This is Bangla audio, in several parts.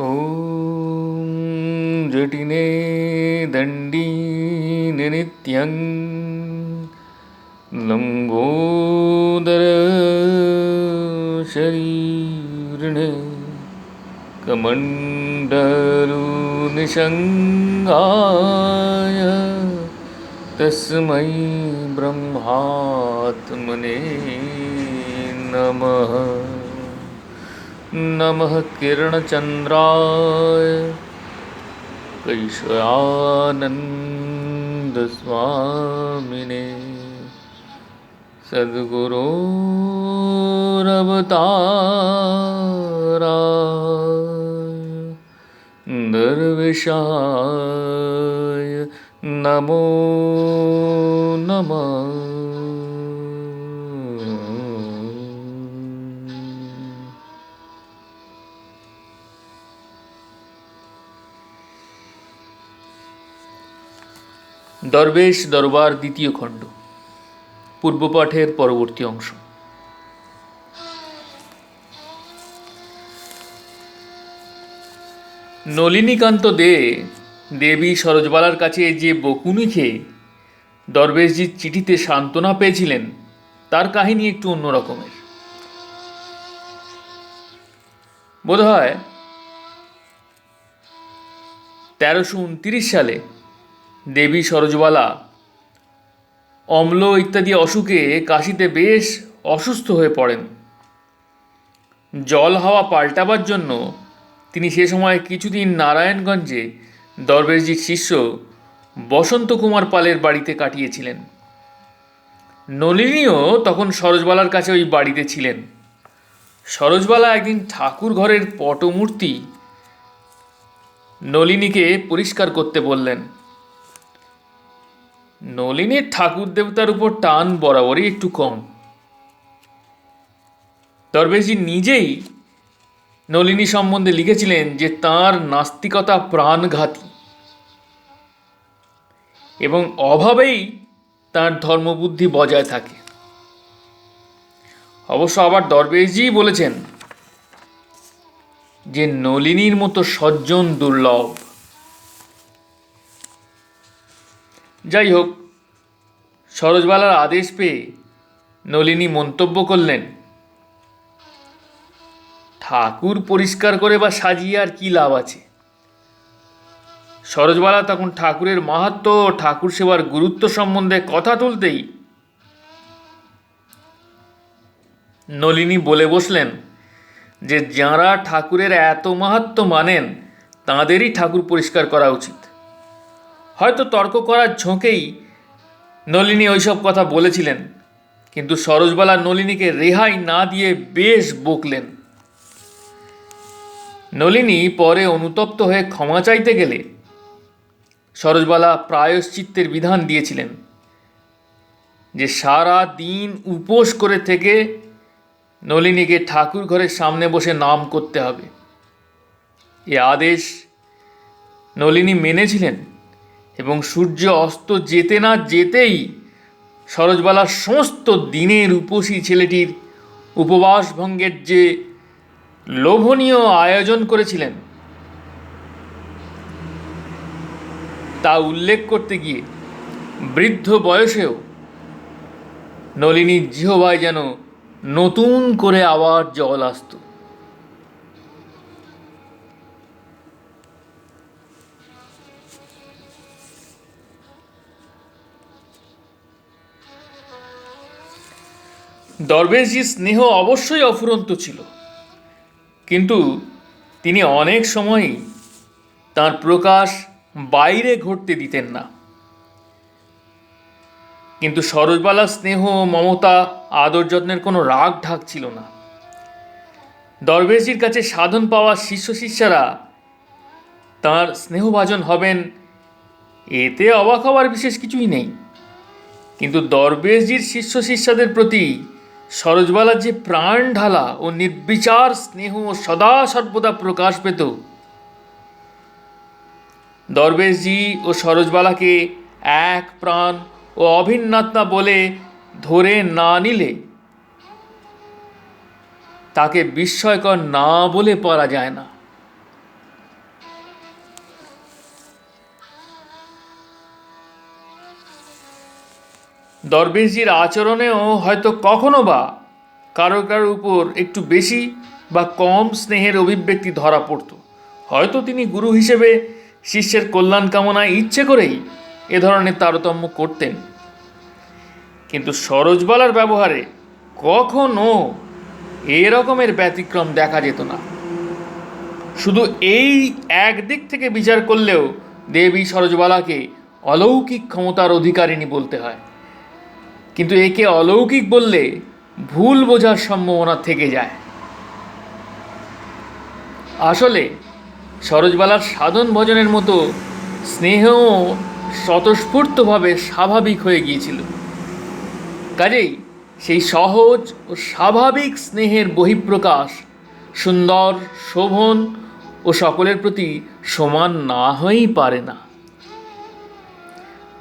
ॐ जटिने दण्डीनि नित्यं लम्बोदरशरीरिणे कमण्डलुनिषङ्गाय तस्मै ब्रह्मात्मने नमः नमः किरणचन्द्राय। कैशयानन्दस्वामिने। सद्गुरोरवताराय। दर्विशाय नमो नमः। দরবেশ দরবার দ্বিতীয় খণ্ড, পূর্বপাঠের পরবর্তী অংশ। নলিনীকান্ত দে, দেবী সরোজবালার কাছে যে বকুনি খেয়ে দরবেশজির চিঠিতে সান্ত্বনা পেয়েছিলেন, তার কাহিনী একটু অন্য রকমের। বোধ হয় তেরোশো উনত্রিশ সালে দেবী সরোজবালা, অম্ল ইত্যাদি অসুখে কাশিতে বেশ অসুস্থ হয়ে পড়েন। জল হাওয়া পাল্টাবার জন্য তিনি সে সময় কিছুদিন নারায়ণগঞ্জে দরবেশজির শিষ্য বসন্ত কুমার পালের বাড়িতে কাটিয়েছিলেন। নলিনীও তখন সরোজবালার কাছে ওই বাড়িতে ছিলেন। সরোজবালা একদিন ঠাকুর ঘরের পটমূর্তি নলিনীকে পরিষ্কার করতে বললেন। নলিনীর ঠাকুর দেবতার উপর টান বরাবরই একটু কম। দরবেশজি নিজেই নলিনী সম্বন্ধে লিখেছিলেন যে তার নাস্তিকতা প্রাণঘাতী এবং অভাবেই তার ধর্মবুদ্ধি বজায় থাকে। অবশ্য আবার দরবেশজি বলেছেন যে নলিনীর মতো সজ্জন দুর্লভ যাই হোক সরোজবালার আদেশ পেয়ে নলিনী মন্তব্য করলেন, ঠাকুর পরিষ্কার করে বা সাজিয়ে আর কি লাভ আছে? সরোজবালা তখন ঠাকুরের মাহাত্ম ঠাকুর সেবার গুরুত্ব সম্বন্ধে কথা তুলতেই নলিনী বলে বসলেন যে, যাঁরা ঠাকুরের এত মাহাত্ম মানেন, তাঁদেরই ঠাকুর পরিষ্কার করা উচিত। হয়তো তর্ক করার ঝোঁকেই নলিনী ওইসব কথা বলেছিলেন, কিন্তু সরোজবালা নলিনীকে রেহাই না দিয়ে বেশ বকলেন। নলিনী পরে অনুতপ্ত হয়ে ক্ষমা চাইতে গেলে সরোজবালা প্রায়শ্চিত্তের বিধান দিয়েছিলেন যে সারা দিন উপোস করে থেকে নলিনীকে ঠাকুর ঘরের সামনে বসে নাম করতে হবে। এ আদেশ নলিনী মেনেছিলেন? এবং সূর্য অস্ত যেতে না যেতেই সরোজবালার সমস্ত দিনের উপসী ছেলেটির উপবাস ভঙ্গের যে লোভনীয় আয়োজন করেছিলেন, তা উল্লেখ করতে গিয়ে বৃদ্ধ বয়সেও নলিনীর জিহবায় যেন নতুন করে আবার জল আসতো। দরবেশজির স্নেহ অবশ্যই অফুরন্ত ছিল। কিন্তু তিনি অনেক সময়ই তার প্রকাশ বাইরে ঘটতে দিতেন না। কিন্তু সরোজবালার স্নেহ মমতা আদর যত্নের কোনো রাগ ঢাক ছিল না। দরবেশজির কাছে সাধন পাওয়া শিষ্য শিষ্যরা তাঁর স্নেহভাজন হবেন, এতে অবাক হওয়ার বিশেষ কিছুই নেই। কিন্তু দরবেশজির শিষ্য শিষ্যদের প্রতি সরোজবালার যে প্রাণ ঢালা ও নির্বিচার স্নেহ সদা সর্বদা প্রকাশ পেত। দরবেশজি ও সরোজবালাকে এক প্রাণ ও অভিন্নাত্মা বলে ধরে না নিলে, তাকে বিস্ময়কর না বলে পারা যায় না। দরবেশজির আচরণেও হয়তো কখনো বা কারও কারও উপর একটু বেশি বা কম স্নেহের অভিব্যক্তি ধরা পড়তো। হয়তো তিনি গুরু হিসেবে শিষ্যের কল্যাণ কামনায় ইচ্ছে করেই এ ধরনের তারতম্য করতেন। কিন্তু সরোজবালার ব্যবহারে কখনো এরকমের ব্যতিক্রম দেখা যেত না। শুধু এই একদিক থেকে বিচার করলেও দেবী সরোজবালাকে অলৌকিক ক্ষমতার অধিকারিণী বলতে হয়। কিন্তু একে অলৌকিক বললে ভুল বোঝার সম্ভাবনা থেকে যায়। আসলে সরোজবালার সাধন ভজনের মতো স্নেহও স্বতঃস্ফূর্তভাবে স্বাভাবিক হয়ে গিয়েছিল। কাজেই সেই সহজ ও স্বাভাবিক স্নেহের বহিঃপ্রকাশ, সুন্দর শোভন ও সকলের প্রতি সমান না হয়েই পারে না।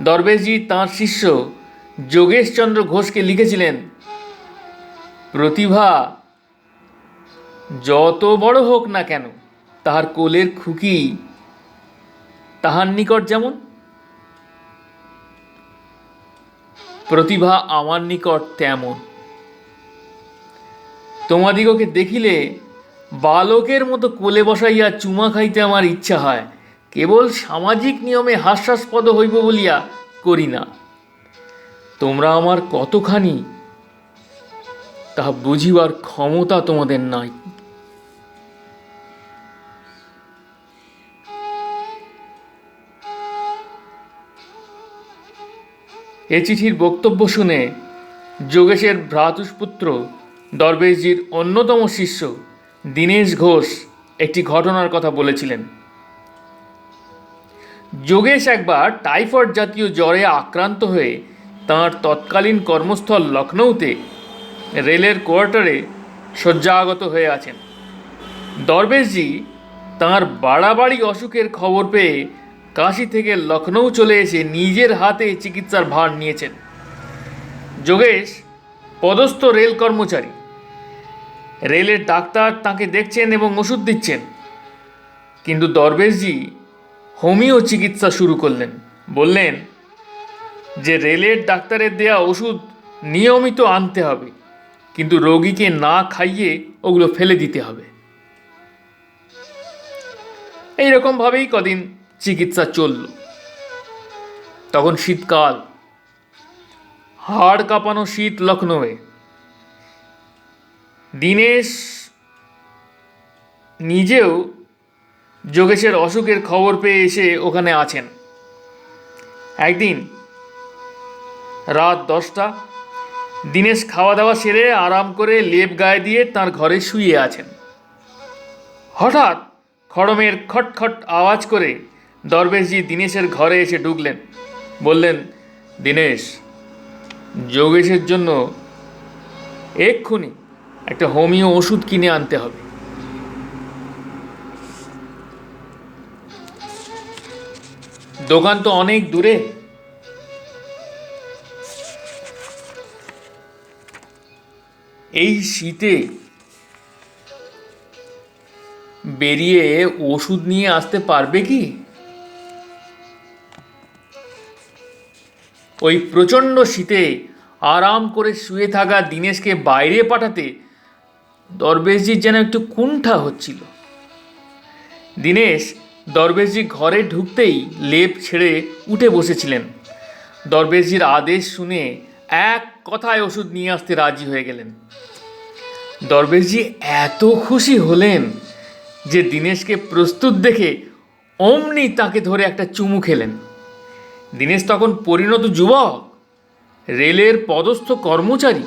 দরবেশজি তাঁর শিষ্য যোগেশচন্দ্র ঘোষকে লিখেছিলেন, প্রতিভা যত বড় হোক না কেন, তাহার কোলের খুকি তাহার নিকট যেমন। প্রতিভা আমার নিকট তেমন। তোমাদিগকে দেখিলে বালকের মতো কোলে বসাইয়া চুমা খাইতে আমার ইচ্ছা হয়, কেবল সামাজিক নিয়মে হাস্যাস্পদ হইব বলিয়া করি না। তোমরা আমার কতখানি? তাহা বুঝিবার ক্ষমতা তোমাদের নাই। এ চিঠির বক্তব্য শুনে যোগেশের ভ্রাতুষ্পুত্র দরবেশজির অন্যতম শিষ্য দীনেশ ঘোষ একটি ঘটনার কথা বলেছিলেন। যোগেশ একবার টাইফয়েড জাতীয় জ্বরে আক্রান্ত হয়ে তাঁর তৎকালীন কর্মস্থল লখনৌতে রেলের কোয়ার্টারে শয্যাগত হয়ে আছেন। দরবেশজি তাঁর বাড়াবাড়ি অসুখের খবর পেয়ে কাশি থেকে লখনৌ চলে এসে নিজের হাতে চিকিৎসার ভার নিয়েছেন। যোগেশ পদস্থ রেল কর্মচারী। রেলের ডাক্তার তাকে দেখছেন এবং ওষুধ দিচ্ছেন। কিন্তু দরবেশজি হোমিও চিকিৎসা শুরু করলেন। বললেন যে রেলের ডাক্তারের দেয়া ওষুধ নিয়মিত আনতে হবে, কিন্তু রোগীকে না খাইয়ে ওগুলো ফেলে দিতে হবে। এইরকমভাবেই কদিন চিকিৎসা চলল। তখন শীতকাল। হাড় কাঁপানো শীত লখনৌয়ে। দীনেশ নিজেও যোগেশের অসুখের খবর পেয়ে এসে ওখানে আছেন। একদিন রাত দশটা। দিনেশ খাওয়া দাওয়া সেরে আরাম করে লেপ গায়ে দিয়ে তার ঘরে শুয়ে আছেন। হঠাৎ খড়মের খটখট আওয়াজ করে দরবেশজি দীনেশের ঘরে এসে ঢুকলেন। বললেন, দীনেশ, যোগেশের জন্য এক্ষুনি একটা হোমিও ওষুধ কিনে আনতে হবে। দোকান তো অনেক দূরে। এই শীতে বেরিয়ে ওষুধ নিয়ে আসতে পারবে কি? ওই প্রচণ্ড শীতে আরাম করে শুয়ে থাকা দীনেশকে বাইরে পাঠাতে দরবেশজির যেন একটু কুণ্ঠা হচ্ছিল। দীনেশ দরবেশজি ঘরে ঢুকতেই লেপ ছেড়ে উঠে বসেছিলেন। দরবেশজির আদেশ শুনে এক কথায় ওষুধ নিয়ে আসতে রাজি হয়ে গেলেন। দরবেশজি এত খুশি হলেন যে দীনেশকে প্রস্তুত দেখে অমনি তাকে ধরে একটা চুমু খেলেন। দিনেশ তখন পরিণত যুবক, রেলের পদস্থ কর্মচারী।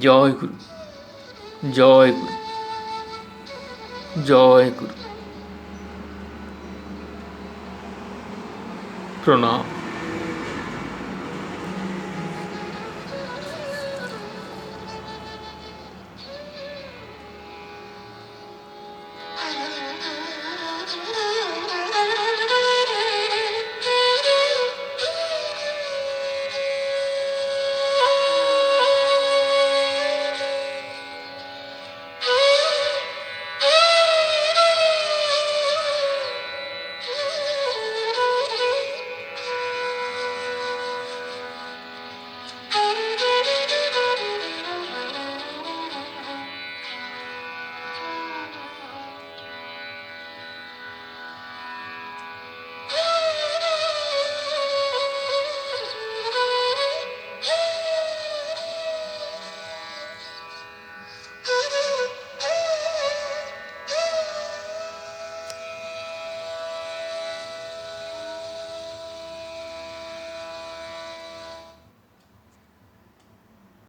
জয় গুরু জয় গুরু। জয় গুরু। প্রণাম।